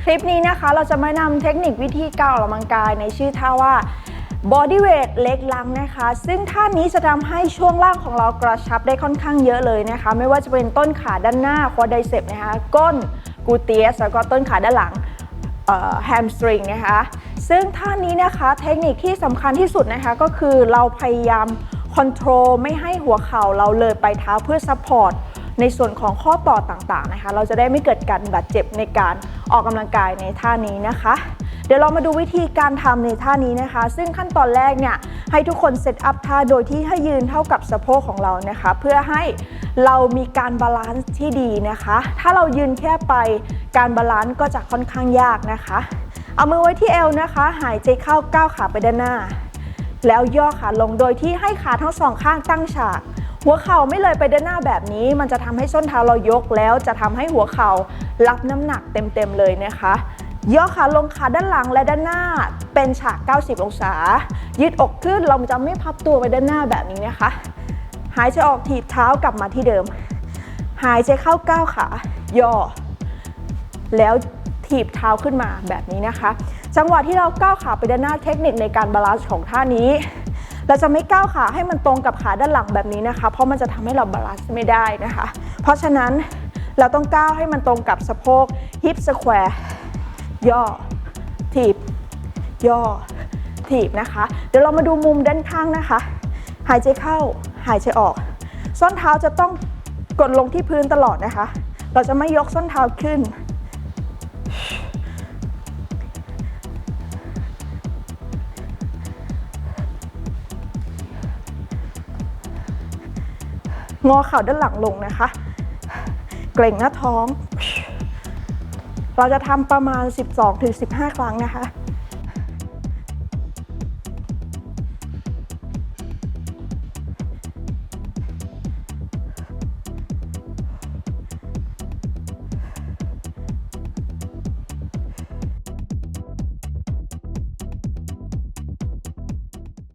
คลิปนี้นะคะเราจะมานำเทคนิควิธีการออกกำลังกายในชื่อท่าว่า body weight เล็กลังนะคะ ซึ่งท่านี้จะทำให้ช่วงล่างของเรากระชับได้ค่อนข้างเยอะเลยนะคะ ไม่ว่าจะเป็นต้นขาด้านหน้าควอไดเซปนะคะ ก้นกูเตียสแล้วก็ต้นขาด้านหลังแฮมสตริงนะคะ ซึ่งท่านี้นะคะเทคนิคที่สำคัญที่สุดนะคะก็คือเราพยายามคอนโทรลไม่ให้หัวเข่าเราเลยไปเท้าเพื่อซัพพอร์ต ในส่วนของข้อต่อต่างๆนะคะ เราจะได้ไม่เกิดการบาดเจ็บในการออกกำลังกายในท่านี้นะคะ เดี๋ยวเรามาดูวิธีการทำในท่านี้นะคะ ซึ่งขั้นตอนแรกเนี่ยให้ทุกคนเซตอัพท่าโดยที่ให้ยืนเท่ากับสะโพกของเรานะคะ เพื่อให้เรามีการบาลานซ์ที่ดีนะคะ ถ้าเรายืนแค่ไปการบาลานซ์ก็จะค่อนข้างยากนะคะ เอามือไว้ที่เอวนะคะ หายใจเข้าก้าวขาไปด้านหน้า แล้วย่อขาลงโดยที่ให้ขาทั้งสองข้างตั้งฉาก หัวเข่าไม่เลยไปด้านหน้าแบบนี้ มันจะทำให้ส้นเท้าเรายกแล้วจะทำให้หัวเข่ารับน้ำหนักเต็มๆเลยนะคะ ย่อขาลงขาด้านหลังและด้านหน้าเป็นฉาก 90 องศา ยืดอกขึ้นเราจะไม่พับตัวไปด้านหน้าแบบนี้นะคะ หายใจออกถีบเท้ากลับมาที่เดิม หายใจเข้าก้าวขา ย่อ แล้ว ถีบเท้าขึ้นมาแบบนี้นะคะ จังหวะที่เราก้าวขาไปด้านหน้าเทคนิคในการบาลานซ์ของท่านี้ เราจะไม่ก้าวขาให้มันตรงกับขาด้านหลังแบบนี้นะคะ เพราะมันจะทำให้เราบาลานซ์ไม่ได้นะคะ เพราะฉะนั้นเราต้องก้าวให้มันตรงกับสะโพกฮิปสแควร์ย่อ ถีบ ย่อ ถีบนะคะ เดี๋ยวเรามาดูมุมด้านข้างนะคะ หายใจเข้า หายใจออก ส้นเท้าจะต้องกดลงที่พื้นตลอดนะคะ เราจะไม่ยกส้นเท้าขึ้น งอเข่าด้านหลังลงนะคะ เกร็งหน้าท้อง เราจะทำประมาณ 12-15 ครั้งนะคะ